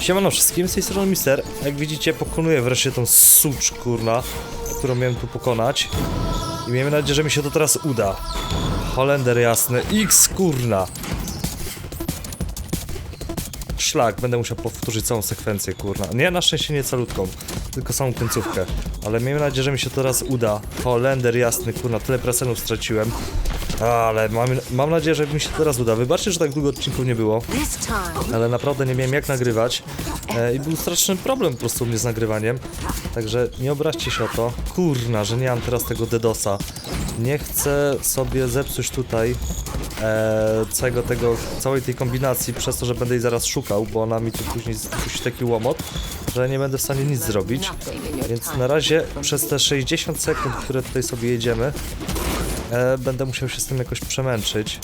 Siemano wszystkim, z tej strony Mister. Jak widzicie, pokonuję wreszcie tą sucz, kurna, którą miałem tu pokonać. I miejmy nadzieję, że mi się to teraz uda. Holender jasny, X, kurna. Szlak, będę musiał powtórzyć całą sekwencję, kurna. Nie, na szczęście nie calutką, tylko samą końcówkę. Ale miejmy nadzieję, że mi się to teraz uda. Holender jasny, kurna, tyle presenów straciłem. Ale mam, mam nadzieję, że mi się teraz uda. Wybaczcie, że tak długo odcinków nie było ale naprawdę nie miałem jak nagrywać e, i był straszny problem po prostu u mnie z nagrywaniem, także nie obraźcie się o to. Kurna, że nie mam teraz tego DDoSa. Nie chcę sobie zepsuć tutaj e, całego tego, całej tej kombinacji przez to, że będę jej zaraz szukał, bo ona mi tu później spuści taki łomot, że nie będę w stanie nic zrobić. Więc na razie przez te 60 sekund, które tutaj sobie jedziemy, e, będę musiał się z tym jakoś przemęczyć.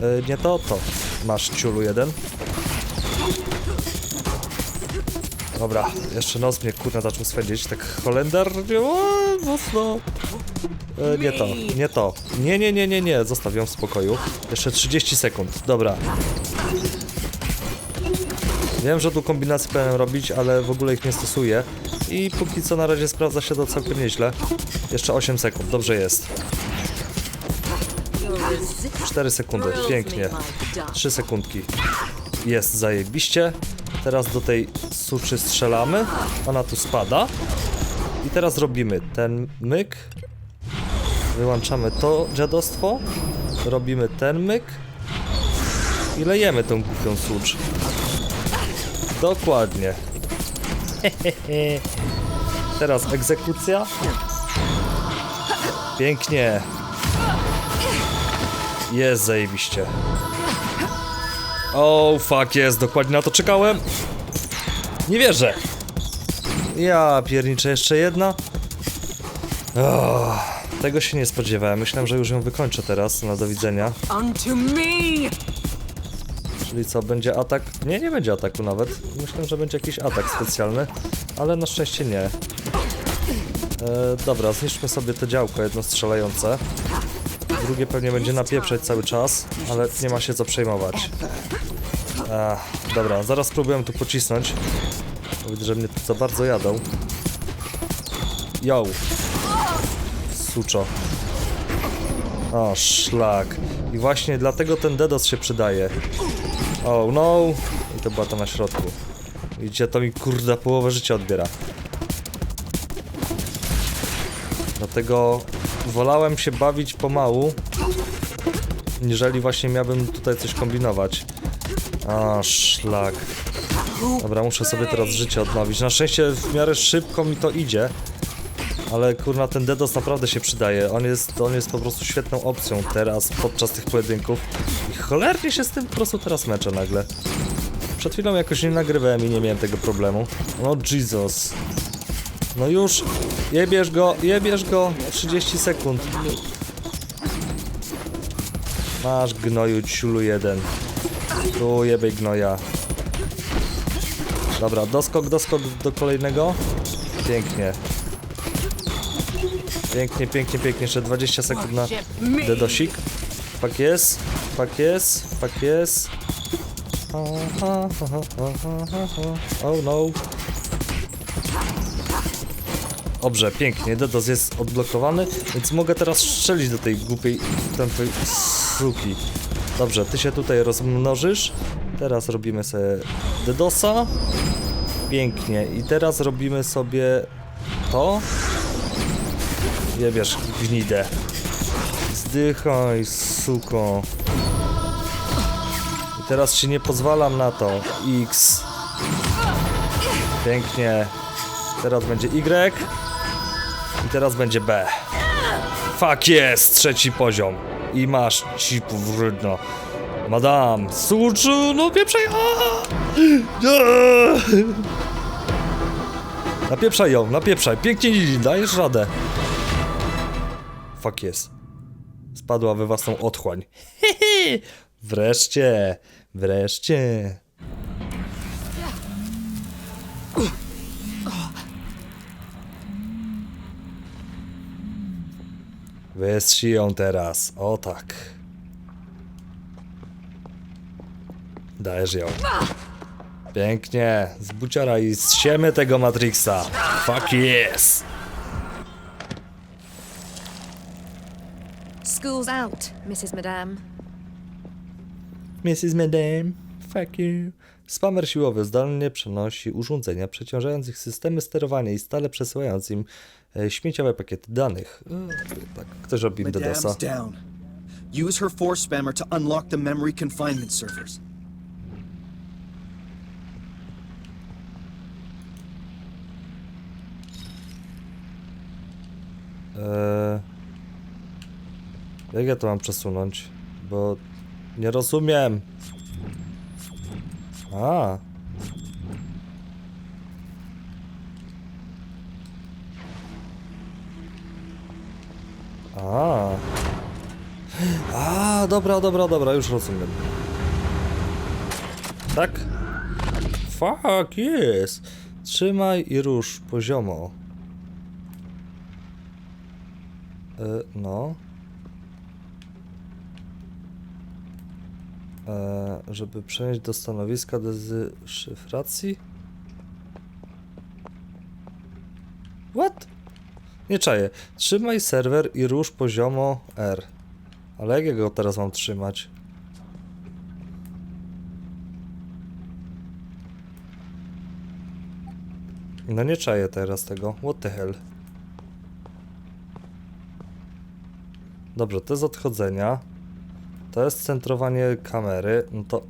E, nie to, to. Masz ciulu jeden. Dobra, jeszcze nos mnie kurna zaczął swędzić, tak holendarnie, o, mocno. E, nie to, nie to. Nie, nie, nie, nie, nie, zostaw ją w spokoju. Jeszcze 30 sekund, dobra. Wiem, że tu kombinacje powinienem robić, ale w ogóle ich nie stosuję. I póki co na razie sprawdza się to całkiem nieźle. Jeszcze 8 sekund, dobrze jest. 4 sekundy, pięknie. 3 sekundki. Jest zajebiście. Teraz do tej suczy strzelamy. Ona tu spada. I teraz robimy ten myk. Wyłączamy to dziadostwo. Robimy ten myk. I lejemy tą głupią sucz. Dokładnie. Teraz egzekucja. Pięknie. Jest zajebiście. O, fuck, jest, dokładnie na to czekałem. Nie wierzę. Ja pierniczę jeszcze jedna. O, tego się nie spodziewałem. Myślałem, że już ją wykończę teraz. Na do widzenia. Czyli co, będzie atak? Nie, nie będzie ataku nawet. Myślałem, że będzie jakiś atak specjalny, ale na szczęście nie. E, dobra, zniszczmy sobie to działko jedno strzelające. Drugie pewnie będzie napieprzać cały czas, ale nie ma się co przejmować. Dobra, zaraz spróbuję tu pocisnąć. Widzę, że mnie tu za bardzo jadą. Yo! Suczo. O, szlak. I właśnie dlatego ten DDoS się przydaje. Oh no! I to była to na środku. Widzicie, to mi kurde połowę życia odbiera. Dlatego wolałem się bawić pomału, niżeli właśnie miałbym tutaj coś kombinować. A, szlak. Dobra, muszę sobie teraz życie odnowić. Na szczęście w miarę szybko mi to idzie. Ale kurna, ten DDoS naprawdę się przydaje. On jest, on jest po prostu świetną opcją teraz, podczas tych pojedynków. I cholernie się z tym po prostu teraz meczę nagle. Przed chwilą jakoś nie nagrywałem i nie miałem tego problemu. No Jesus. No już, jebiesz go, jebiesz go. 30 sekund. Masz gnoju ciulu jeden. Tu jebej gnoja. Dobra, doskok, doskok do kolejnego. Pięknie. Pięknie, pięknie, pięknie. Jeszcze 20 sekund na dedosik. Pak jest, pak jest, pak jest. Oh no. Dobrze, pięknie, Dedos jest odblokowany, więc mogę teraz strzelić do tej głupiej tamtej suki. Dobrze, ty się tutaj rozmnożysz. Teraz robimy sobie Dedosa. Pięknie. I teraz robimy sobie to. Jebiesz, gnidę. Zdychaj, suko. I teraz się nie pozwalam na to. X. Pięknie. Teraz będzie Y. I teraz będzie B. Fuck jest! Trzeci poziom. I masz cipu wrydno. Madam, suczu, no pieprzaj! Napieprzaj ją, napieprzaj. Pięknie Lili, dajesz radę. Fuck jest. Spadła we własną otchłań. Wreszcie, wreszcie. Wystrzyj ją teraz. O tak. Dajesz ją. Pięknie. Z buciara i zsiemy tego Matrixa. Fuck yes. School's out, Mrs. Madame. Mrs. Madame, fuck you. Spamer siłowy zdalnie przenosi urządzenia przeciążających systemy sterowania i stale przesyłając im śmieciowe pakiety danych. E, tak, ktoś robi DDoSa. Use her force spammer to unlock the memory confinement servers. Eee, jak ja to mam przesunąć? Bo nie rozumiem. A. A. A, dobra, dobra, dobra, już rozumiem. Tak? Fuck, jest. Trzymaj i rusz poziomo. E, no. E, żeby przenieść do stanowiska dezyszyfracji? What? Nie czaję. Trzymaj serwer i rusz poziomo R. Ale jak ja go teraz mam trzymać? No nie czaję teraz tego. What the hell? Dobrze, to jest odchodzenia. To jest centrowanie kamery. No to.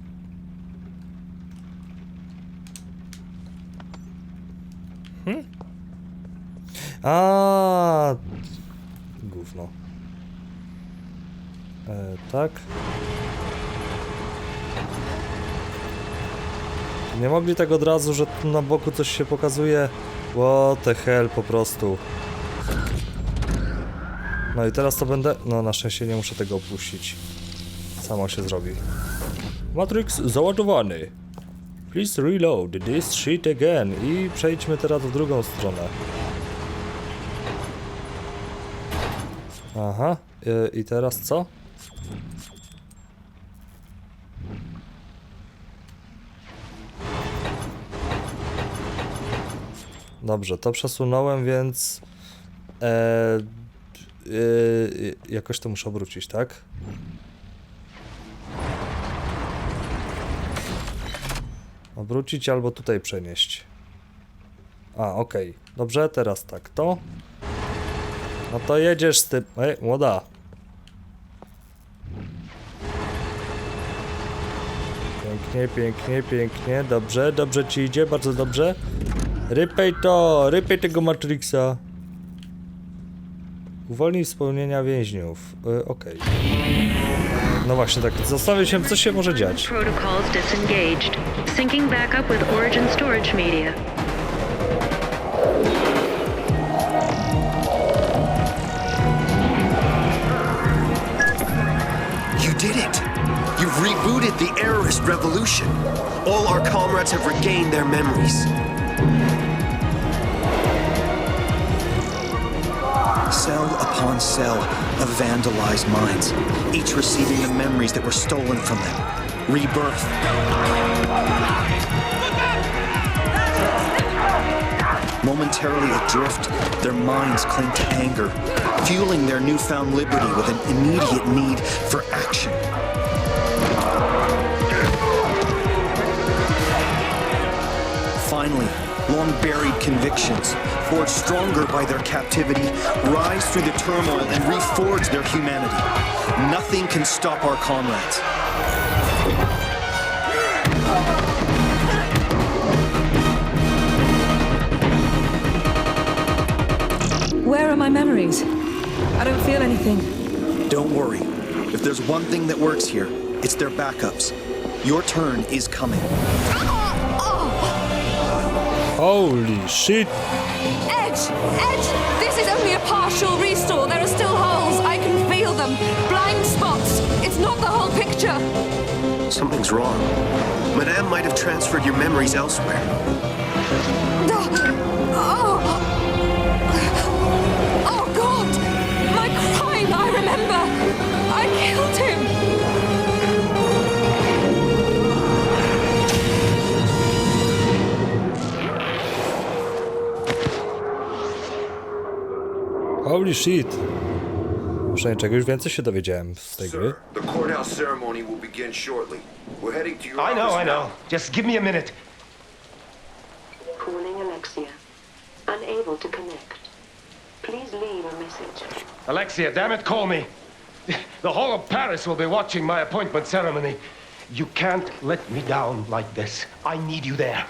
A, Gówno. E, tak. Nie mogli tak od razu, że tu na boku coś się pokazuje. What the hell po prostu. No i teraz to będę... No na szczęście nie muszę tego opuścić. Samo się zrobi. Matrix załadowany. Please reload this shit again. I przejdźmy teraz w drugą stronę. Aha. I, i teraz co? Dobrze, to przesunąłem, więc... E, Yy, jakoś to muszę obrócić, tak? Obrócić albo tutaj przenieść. A, okej. Dobrze, teraz tak. To. No to jedziesz z tym. Ej, młoda. Pięknie, pięknie, pięknie. Dobrze, dobrze ci idzie, bardzo dobrze. Rypej to, rypej tego Matrixa. Uwolnij wspomnienia więźniów. Y, Okej. No właśnie, tak. Zastanawiam się, co się może dziać. Protocols disengaged. Syncing back up with Origin storage media. Rebooted the Errorist Revolution. All our comrades have regained their memories. Cell upon cell of vandalized minds, each receiving the memories that were stolen from them. Rebirth. Momentarily adrift, their minds cling to anger, fueling their newfound liberty with an immediate need for action. Finally, long buried convictions, forged stronger by their captivity, rise through the turmoil and reforge their humanity. Nothing can stop our comrades. Where are my memories? I don't feel anything. Don't worry. If there's one thing that works here, it's their backups. Your turn is coming. Holy shit! Edge! Edge! This is only a partial restore. There are still holes. I can feel them. Blind spots. It's not the whole picture. Something's wrong. Madame might have transferred your memories elsewhere. Holy shit. Przynajmniej czegoś więcej się dowiedziałem z tej gry. Sir, the courthouse ceremony will begin shortly. We're heading to your I know, I know. Just give me a minute. Calling Alexia. Unable to connect. Please leave a message. Alexia, damn it, call me. The whole of Paris will be watching my appointment ceremony. You can't let me down like this. I need you there.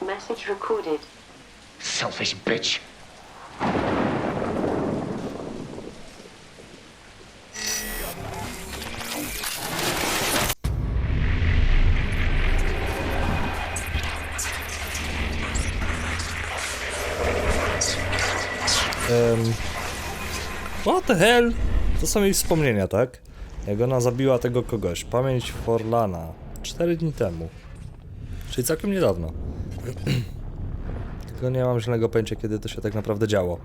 Message recorded. Selfish bitch. Um, what the hell? To są jej wspomnienia, tak? Jak ona zabiła tego kogoś. Pamięć Forlana. 4 dni temu. Czyli całkiem niedawno. Tylko nie mam żadnego pojęcia, kiedy to się tak naprawdę działo.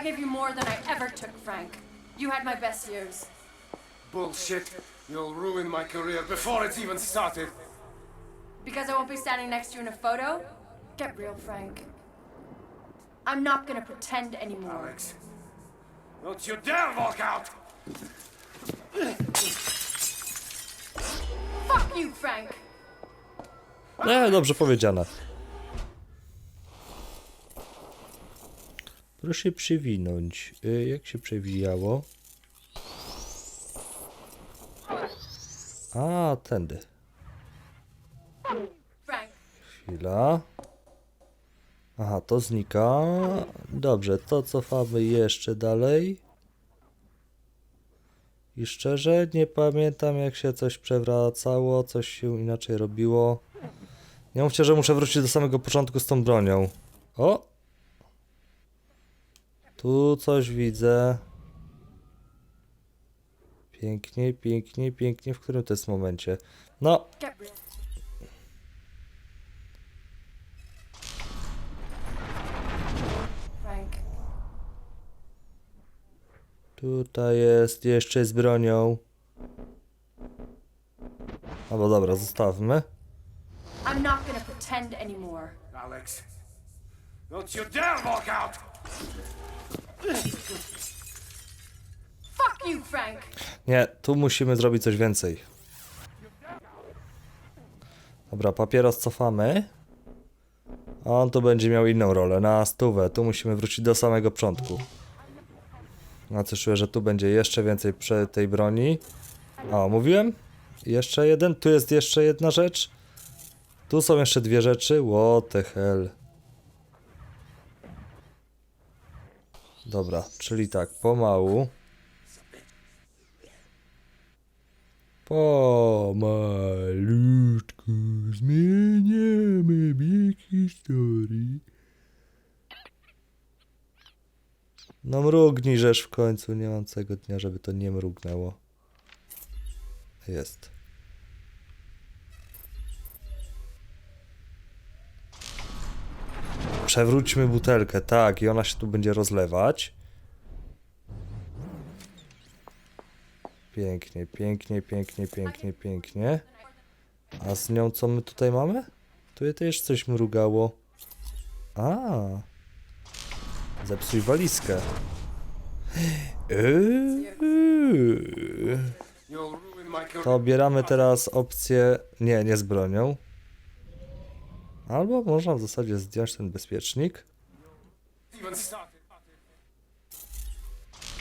I gave you more than I ever took, Frank. You had my best years. Bullshit. You'll ruin my career before it's even started. Because I won't be standing next to you in a photo? Get real, Frank. I'm not gonna pretend anymore. Alex. Don't you dare walk out! Fuck you, Frank! Nie, dobrze powiedziane. Proszę przewinąć. Y, Jak się przewijało? A, tędy. Chwila. Aha, to znika. Dobrze, to cofamy jeszcze dalej. I szczerze nie pamiętam jak się coś przewracało, coś się inaczej robiło. Nie mówcie, że muszę wrócić do samego początku z tą bronią. O! Tu coś widzę. Pięknie, pięknie, pięknie. W którym to jest momencie? No. Tutaj jest jeszcze z bronią. Albo dobra, zostawmy. I'm not gonna pretend anymore. Alex. Don't you dare walk out! Fuck you, Frank! Nie, tu musimy zrobić coś więcej. Dobra, papieros cofamy. A on tu będzie miał inną rolę, na stówę. Tu musimy wrócić do samego początku. Na co czuję, że tu będzie jeszcze więcej przy tej broni. O, mówiłem? Jeszcze jeden? Tu jest jeszcze jedna rzecz. Tu są jeszcze dwie rzeczy. What the hell. Dobra, czyli tak, pomału. Pomalutku zmieniamy bieg historii. No mrugnij w końcu, nie mam całego dnia, żeby to nie mrugnęło. Jest. Przewróćmy butelkę, tak, i ona się tu będzie rozlewać. Pięknie, pięknie, pięknie, pięknie, pięknie. A z nią co my tutaj mamy? Tu też coś mrugało. A. Zepsuj walizkę. Eee. To bieramy teraz opcję. Nie, nie z bronią. Albo można w zasadzie zdjąć ten bezpiecznik.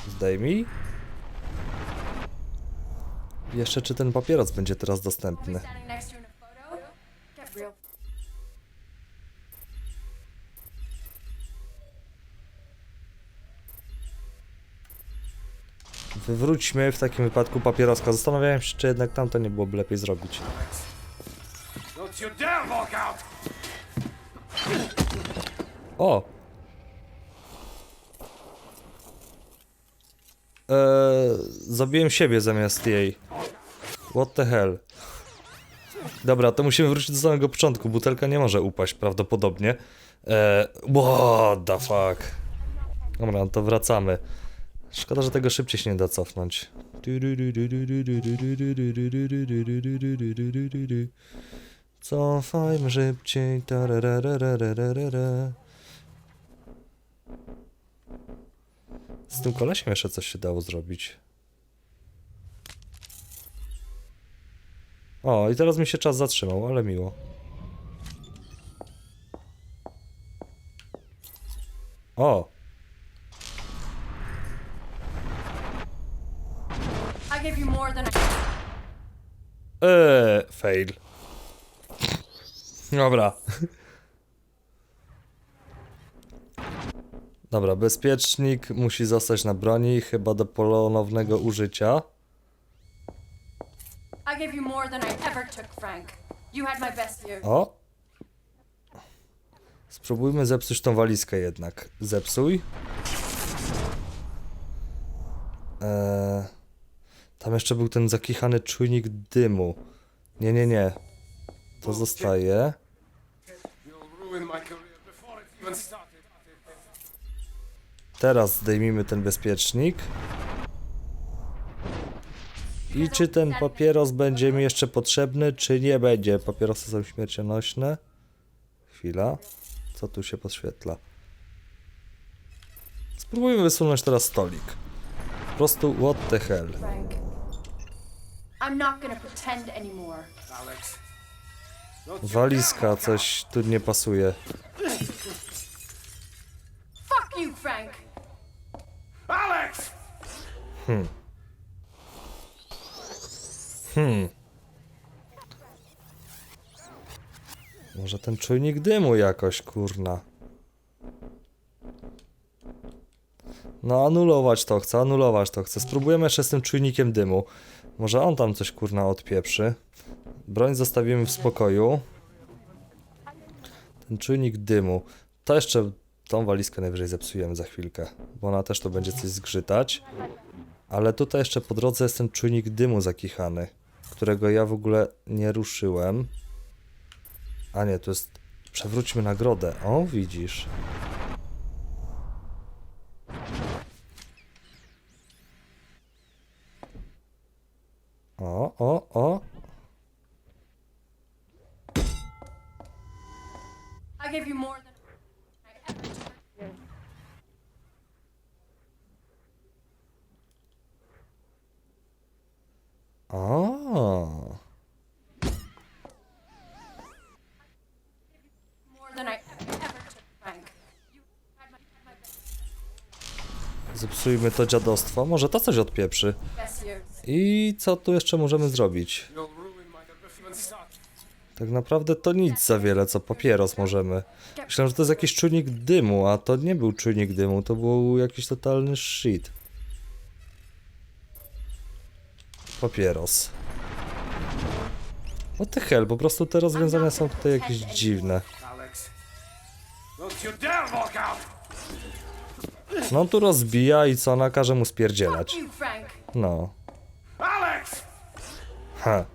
Zdejmij. Jeszcze czy ten papieros będzie teraz dostępny? Wywróćmy w takim wypadku papieroska. Zastanawiałem się, czy jednak tamto nie byłoby lepiej zrobić. O! zabiłem siebie zamiast jej. What the hell? Dobra, to musimy wrócić do samego początku. Butelka nie może upaść prawdopodobnie. E, what the fuck? Dobra, no to wracamy. Szkoda, że tego szybciej się nie da cofnąć. Cofajmy szybciej. tarararararara. Z tym kolesiem jeszcze coś się dało zrobić. O, i teraz mi się czas zatrzymał, ale miło. O. Eee, fail. Dobra. Dobra, bezpiecznik musi zostać na broni, chyba do ponownego użycia. I gave you more than I ever took, Frank. You had my best years. O! Spróbujmy zepsuć tą walizkę jednak. Zepsuj. Eee, tam jeszcze był ten zakichany czujnik dymu. Nie, nie, nie. To zostaje. Teraz zdejmijmy ten bezpiecznik. I czy ten papieros będzie mi jeszcze potrzebny, czy nie będzie? Papierosy są śmiercionośne. Chwila. Co tu się podświetla? Spróbujmy wysunąć teraz stolik. Po prostu what the hell. Frank. I'm not gonna pretend anymore. Alex. Walizka, coś tu nie pasuje. Może ten czujnik dymu jakoś, kurna. No, anulować to chcę, anulować to chcę. Spróbujemy jeszcze z tym czujnikiem dymu. Może on tam coś, kurna, odpieprzy. Broń zostawimy w spokoju. Ten czujnik dymu. To jeszcze tą walizkę najwyżej zepsujemy za chwilkę, bo ona też to będzie coś zgrzytać. Ale tutaj jeszcze po drodze jest ten czujnik dymu zakichany, którego ja w ogóle nie ruszyłem. A nie, to jest. Przewróćmy nagrodę. O, widzisz. O, o, o. I gave you more than I ever took. O. More than I ever took, Frank. You had my, had my best, Zepsujmy to dziadostwo. Może to coś odpieprzy. I co tu jeszcze możemy zrobić? Tak naprawdę to nic za wiele, co papieros możemy. Myślałem, że to jest jakiś czujnik dymu, a to nie był czujnik dymu, to był jakiś totalny shit. Papieros. What the hell, po prostu te rozwiązania są tutaj jakieś dziwne. No on tu rozbija i co, nakaże mu spierdzielać. No. Alex! Ha.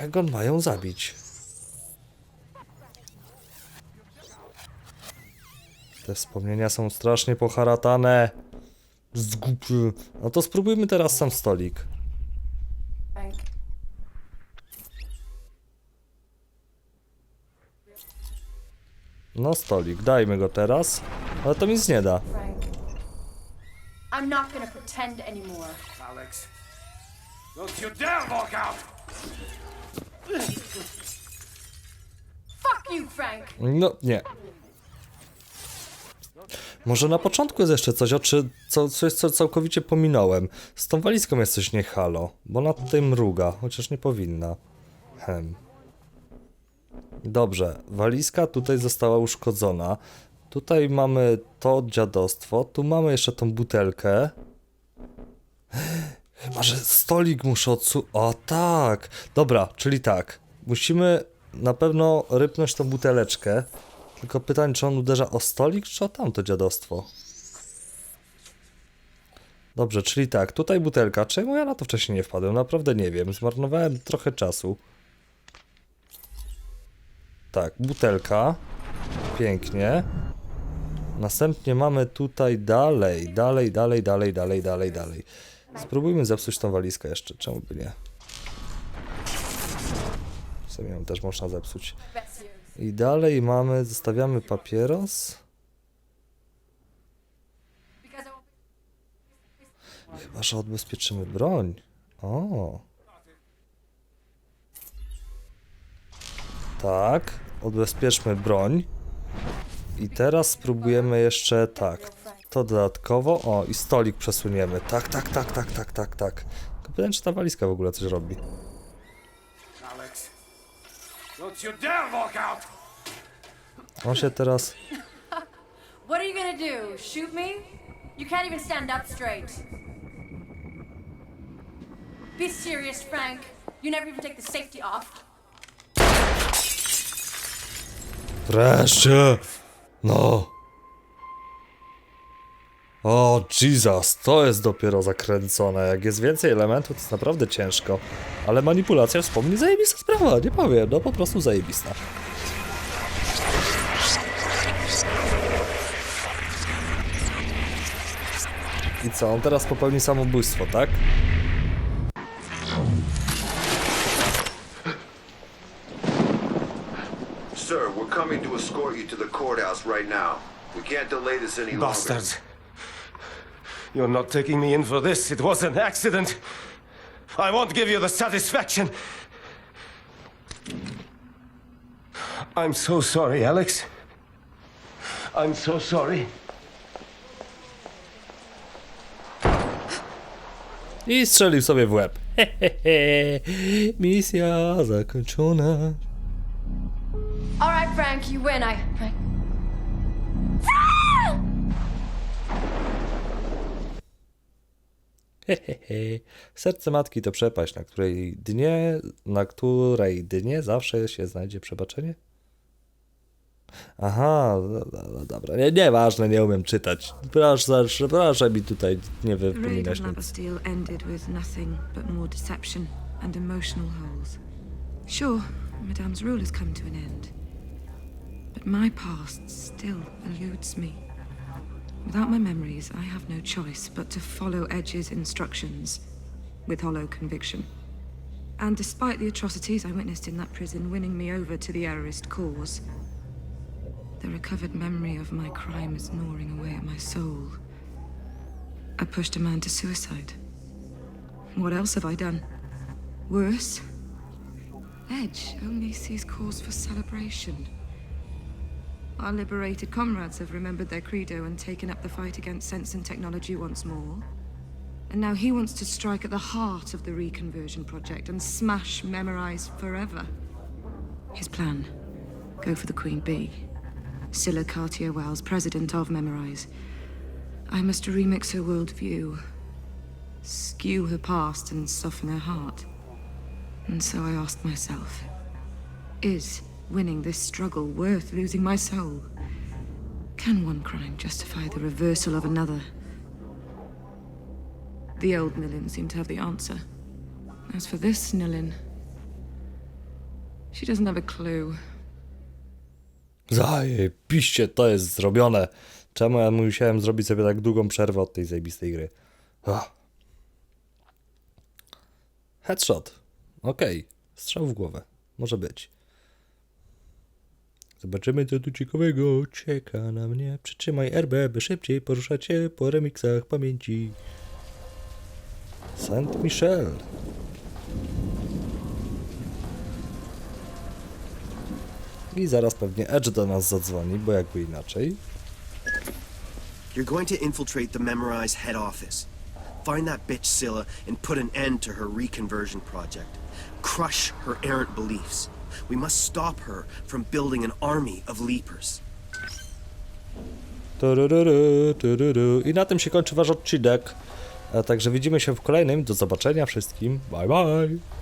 Jak on mają zabić? Te wspomnienia są strasznie poharatane. Zgupy. No to spróbujmy teraz sam stolik. Frank. No stolik, dajmy go teraz. Ale to nic nie da. Frank. I'm not gonna pretend anymore. Alex. Don't you dare walk out! Fuck you, Frank. No, nie. Może na początku jest jeszcze coś, o czy co, coś, co całkowicie pominąłem. Z tą walizką jest coś nie halo, bo ona tutaj mruga, chociaż nie powinna. Hem. Dobrze, walizka tutaj została uszkodzona. Tutaj mamy to dziadostwo, tu mamy jeszcze tą butelkę. Chyba, że stolik muszę odsu... O tak! Dobra, czyli tak. Musimy na pewno rypnąć tą buteleczkę. Tylko pytanie, czy on uderza o stolik, czy o tamto dziadostwo? Dobrze, czyli tak, tutaj butelka. Czemu ja na to wcześniej nie wpadłem? Naprawdę nie wiem. Zmarnowałem trochę czasu. Tak, butelka. Pięknie. Następnie mamy tutaj dalej, dalej, dalej, dalej, dalej, dalej, dalej. Spróbujmy zepsuć tą walizkę jeszcze, czemu by nie? W sumie ją też można zepsuć. I dalej mamy, zostawiamy papieros. Chyba, że odbezpieczymy broń. O. Tak, odbezpieczmy broń. I teraz spróbujemy jeszcze tak. To dodatkowo. O, i stolik przesuniemy. Tak, tak, tak, tak, tak, tak, tak. Tylko pytanie, czy ta walizka w ogóle coś robi. On się teraz. What are you gonna do? Shoot me? You can't even stand up straight. Be serious, Frank. You never even take the safety off. Wreszcie! No. O, Jesus, to jest dopiero zakręcone. Jak jest więcej elementów, to jest naprawdę ciężko. Ale manipulacja wspomni zajebista sprawa, nie powiem, no po prostu zajebista. I co, on teraz popełni samobójstwo, tak? Escort you to the courthouse right now. We can't delay this any longer. Bastards. You're not taking me in for this. It was an accident. I won't give you the satisfaction. I'm so sorry, Alex. I'm so sorry. I strzelił sobie w łeb. Hehehe, misja zakończona. All right, Frank, you win. I. I... Hehehe. Serce matki to przepaść, na której dnie, na której dnie zawsze się znajdzie przebaczenie? Aha, no, no, no dobra, nie, nieważne, nie umiem czytać. Proszę, proszę mi tutaj nie wypominać nic. Labastille ended with nothing but more deception and emotional holes. Sure, Madame's rule has come to an end. But my past still eludes me. Without my memories, I have no choice but to follow Edge's instructions with hollow conviction. And despite the atrocities I witnessed in that prison winning me over to the errorist cause, the recovered memory of my crime is gnawing away at my soul. I pushed a man to suicide. What else have I done? Worse? Edge only sees cause for celebration. Our liberated comrades have remembered their credo and taken up the fight against sense and technology once more. And now he wants to strike at the heart of the reconversion project and smash Memorize forever. His plan go for the Queen Bee. Scylla Cartier Wells, president of Memorize. I must remix her worldview, skew her past, and soften her heart. And so I asked myself Is winning this struggle worth losing my soul? Can one crime justify the reversal of another? The old Nilin seemed to have the answer. As for this Nilin, she doesn't have a clue. Zajebiście, to jest zrobione. Czemu ja musiałem zrobić sobie tak długą przerwę od tej zajebistej gry? Ah. Headshot. Okej. Strzał w głowę. Może być. Zobaczymy, co tu ciekawego czeka na mnie. Przytrzymaj RB, by szybciej poruszać się po remixach pamięci. Saint Michel. I zaraz pewnie Edge do nas zadzwoni, bo jakby inaczej. You're going to infiltrate the Memorize head office. Find that bitch Scylla and put an end to her reconversion project. Crush her errant beliefs. We must stop her from building an army of leapers. I na tym się kończy wasz odcinek. Także widzimy się w kolejnym. Do zobaczenia wszystkim. Bye bye.